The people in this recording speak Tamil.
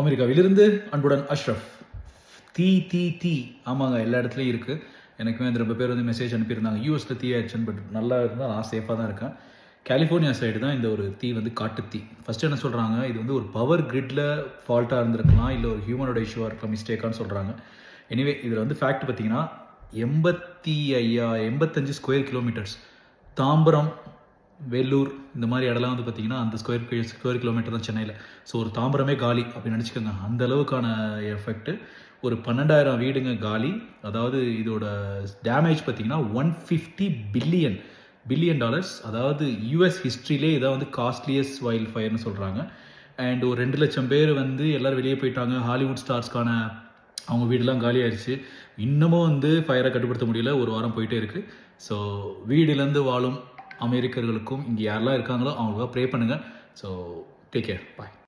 அமெரிக்காவிலிருந்து அன்புடன் அஷ்ரஃப் தீ தீ தீ. ஆமாங்க எல்லா இடத்துலையும் இருக்குது எனக்குமே வந்து ரொம்ப பேர் வந்து மெசேஜ் அனுப்பியிருந்தாங்க. யூஎஸில் தீ ஆயிடுச்சுன்னு பட் நல்லா இருந்தால் நான் சேஃபாக தான் இருக்கேன். கலிஃபோர்னியா சைடு தான் இந்த ஒரு தீ வந்து காட்டு தீ. ஃபஸ்ட்டு என்ன சொல்கிறாங்க இது வந்து ஒரு பவர் கிரிட்டில் ஃபால்ட்டாக இருந்திருக்கலாம் இல்லை ஒரு ஹியூமனோட இஷ்யூவாக இருக்கலாம் மிஸ்டேக்கான்னு சொல்கிறாங்க எனிவே இதில் வந்து ஃபேக்ட் பார்த்தீங்கன்னா எண்பத்தி ஐயா எண்பத்தஞ்சு ஸ்கொயர் கிலோமீட்டர்ஸ் தாம்பரம் வேலூர் இந்த மாதிரி இடம்லாம் வந்து பார்த்தீங்கன்னா அந்த ஸ்கொயர் ஸ்கொயர் கிலோமீட்டர் தான் சென்னையில். ஸோ ஒரு தாம்பரமே காலி அப்படின்னு நினச்சிக்கோங்க. அந்த அளவுக்கான எஃபெக்ட் ஒரு பன்னெண்டாயிரம் வீடுங்க காலி. அதாவது இதோட டேமேஜ் பார்த்தீங்கன்னா one fifty billion billion dollars அதாவது யூஎஸ் ஹிஸ்ட்ரியிலே இதான் வந்து காஸ்ட்லியஸ்ட் வைல்ட் ஃபயர்னு சொல்கிறாங்க அண்ட் ஒரு ரெண்டு லட்சம் பேர் வந்து எல்லோரும் வெளியே போயிட்டாங்க. ஹாலிவுட் ஸ்டார்ஸ்க்கான அவங்க வீடெல்லாம் காலி ஆயிடுச்சு இன்னமும் வந்து ஃபயரை கட்டுப்படுத்த முடியல. ஒரு வாரம் போயிட்டே இருக்குது ஸோ வீடுலேருந்து வாழும் அமெரிக்கர்களுக்கும் இங்கே யாரெல்லாம் இருக்காங்களோ அவங்களுக்காக ப்ரே பண்ணுங்கள் ஸோ டேக் கேர் பாய்